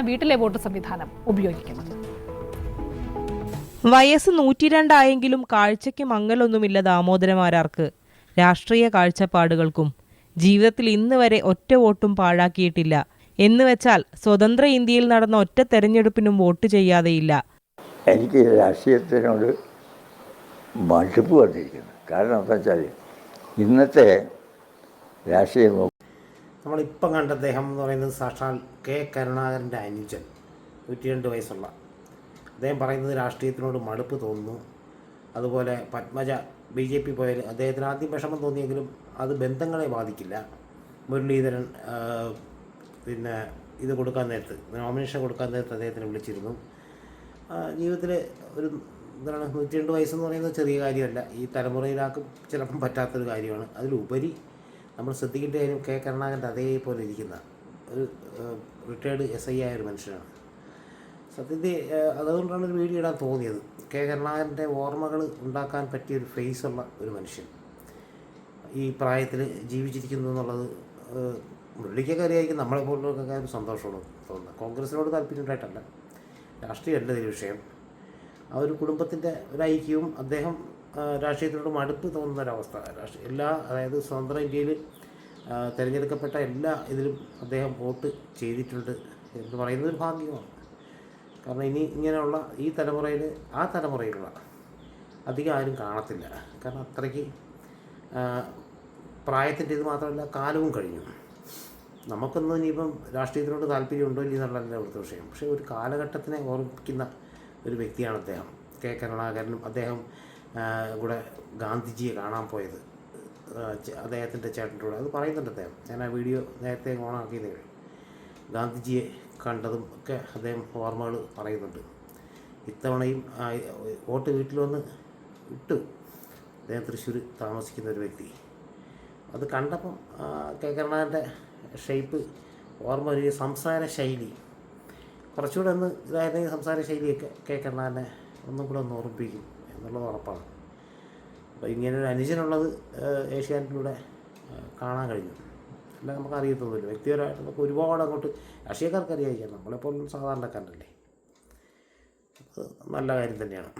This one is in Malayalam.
വീട്ടിലെ വോട്ട് സംവിധാനം ഉപയോഗിക്കുന്നത്. വയസ്സ് നൂറ്റിരണ്ടായെങ്കിലും കാഴ്ചയ്ക്ക് മങ്ങലൊന്നുമില്ല ദാമോദരമാരാർക്ക് രാഷ്ട്രീയ കാഴ്ചപ്പാടുകൾക്കും ജീവിതത്തിൽ ഇന്ന് വരെ ഒറ്റ വോട്ടും പാഴാക്കിയിട്ടില്ല. എന്ന് വെച്ചാൽ സ്വതന്ത്ര ഇന്ത്യയിൽ നടന്ന ഒറ്റ തെരഞ്ഞെടുപ്പിനും വോട്ട് ചെയ്യാതെയില്ല. എനിക്ക് രാഷ്ട്രീയത്തിനോട് മടുപ്പ് വന്നിരിക്കുന്നു. കാരണം എന്താ വെച്ചാൽ ഇന്നത്തെ രാഷ്ട്രീയം നമ്മളിപ്പം കണ്ട അദ്ദേഹം എന്ന് പറയുന്നത് സാക്ഷാൽ കെ കരുണാകരന്റെ അനുജൻ നൂറ്റിരണ്ട് വയസ്സുള്ള. അദ്ദേഹം പറയുന്നത് രാഷ്ട്രീയത്തിനോട് മടുപ്പ് തോന്നുന്നു. അതുപോലെ പത്മജ ബി ജെ പി പോയാൽ അദ്ദേഹത്തിന് ആദ്യം വിഷമം തോന്നിയെങ്കിലും അത് ബന്ധങ്ങളെ ബാധിക്കില്ല. മുരളീധരൻ പിന്നെ ഇത് കൊടുക്കാൻ നേരത്ത് നോമിനേഷൻ കൊടുക്കാൻ നേരത്ത് അദ്ദേഹത്തിന് വിളിച്ചിരുന്നു. ജീവിതത്തിൽ ഒരു എന്താണ് നൂറ്റി രണ്ട് വയസ്സെന്ന് പറയുന്നത് ചെറിയ കാര്യമല്ല. ഈ തലമുറയിലാക്കും ചിലപ്പം പറ്റാത്തൊരു കാര്യമാണ്. അതിലുപരി നമ്മൾ ശ്രദ്ധിക്കേണ്ട കാര്യം കെ കരുണാകരന്റെ അതേപോലെ ഇരിക്കുന്ന ഒരു റിട്ടയർഡ് എസ് ഐ ആയ ഒരു മനുഷ്യനാണ്. സത്യത്തിൽ അതുകൊണ്ടാണ് ഒരു വീഡിയോ ഇടാൻ തോന്നിയത്. കെ കരുണാകരന്റെ ഓർമ്മകൾ ഉണ്ടാക്കാൻ പറ്റിയ ഒരു ഫേസ് ഉള്ള ഒരു മനുഷ്യൻ. ഈ പ്രായത്തിൽ ജീവിച്ചിരിക്കുന്നു എന്നുള്ളത് മുള്ളിക്കൊക്കെ അറിയായിരിക്കും. നമ്മളെ പോലുള്ളവർക്കൊക്കെ ഒരു സന്തോഷമുള്ള തോന്നുന്നത്. കോൺഗ്രസിനോട് താല്പര്യമുണ്ടായിട്ടല്ല രാഷ്ട്രീയമല്ല ഇതിൽ വിഷയം. ആ ഒരു കുടുംബത്തിന്റെ ഒരു ഐക്യവും അദ്ദേഹം രാഷ്ട്രീയത്തിനോട് മടുപ്പ് തോന്നുന്ന ഒരവസ്ഥ രാഷ്ട്രീയ എല്ലാ അതായത് സ്വതന്ത്ര ഇന്ത്യയിൽ തിരഞ്ഞെടുക്കപ്പെട്ട എല്ലാ ഇതിലും അദ്ദേഹം വോട്ട് ചെയ്തിട്ടുണ്ട് എന്ന് പറയുന്നത് ഒരു ഭാഗ്യമാണ്. കാരണം ഇനി ഇങ്ങനെയുള്ള ഈ തലമുറയിൽ ആ തലമുറയിലുള്ള അധികം ആരും കാണത്തില്ല. കാരണം അത്രയ്ക്ക് പ്രായത്തിന്റെ ഇത് മാത്രമല്ല കാലവും കഴിഞ്ഞു. നമുക്കൊന്നും ഇനിയിപ്പം രാഷ്ട്രീയത്തിനോട് താല്പര്യമുണ്ടോ ഇല്ല എന്നുള്ളതല്ല അവിടുത്തെ വിഷയം. പക്ഷേ ഒരു കാലഘട്ടത്തിനെ ഓർമ്മിക്കുന്ന ഒരു വ്യക്തിയാണ് അദ്ദേഹം. കെ. കരുണാകരനും അദ്ദേഹം കൂടെ ഗാന്ധിജിയെ കാണാൻ പോയത്. അദ്ദേഹത്തിന്റെ ചേട്ടന്റെ കൂടെ. അത് പറയുന്നുണ്ട് അദ്ദേഹം. ഞാൻ ആ വീഡിയോ നേരത്തെ ഓണാക്കിയതേ. ഗാന്ധിജിയെ കണ്ടതും ഒക്കെ അദ്ദേഹം ഓർമ്മകൾ പറയുന്നുണ്ട്. ഇത്തവണയും വോട്ട് വീട്ടിൽ വന്ന് ഇട്ടു. അദ്ദേഹം തൃശ്ശൂർ താമസിക്കുന്ന ഒരു വ്യക്തി. അത് കണ്ടപ്പം കെ. കരുണാകരന്റെ ഷേപ്പ് ഓർമ്മ ഒരു സംസാര ശൈലി. കുറച്ചുകൂടെ ഒന്ന് ഇതായിരുന്നെങ്കിൽ സംസാര ശൈലിയൊക്കെ കെ. കരുണാകരനെ ഒന്നും കൂടെ ഒന്ന് ഓർമ്മിപ്പിക്കും. എന്നുള്ളത് ഉറപ്പാണ്. അപ്പോൾ ഇങ്ങനെ ഒരു അനുജനുള്ളത് ഏഷ്യാനെറ്റിലൂടെ കാണാൻ കഴിഞ്ഞു. അല്ല നമുക്ക് അറിയത്തൊന്നുമില്ല വ്യക്തിപരമായിട്ട് നമുക്ക് ഒരുപാട് അങ്ങോട്ട് രാഷ്ട്രീയക്കാർക്ക് അറിയാതിരിക്കാം നമ്മളെപ്പോലും സാധാരണക്കാരനല്ലേ. നല്ല കാര്യം തന്നെയാണ്.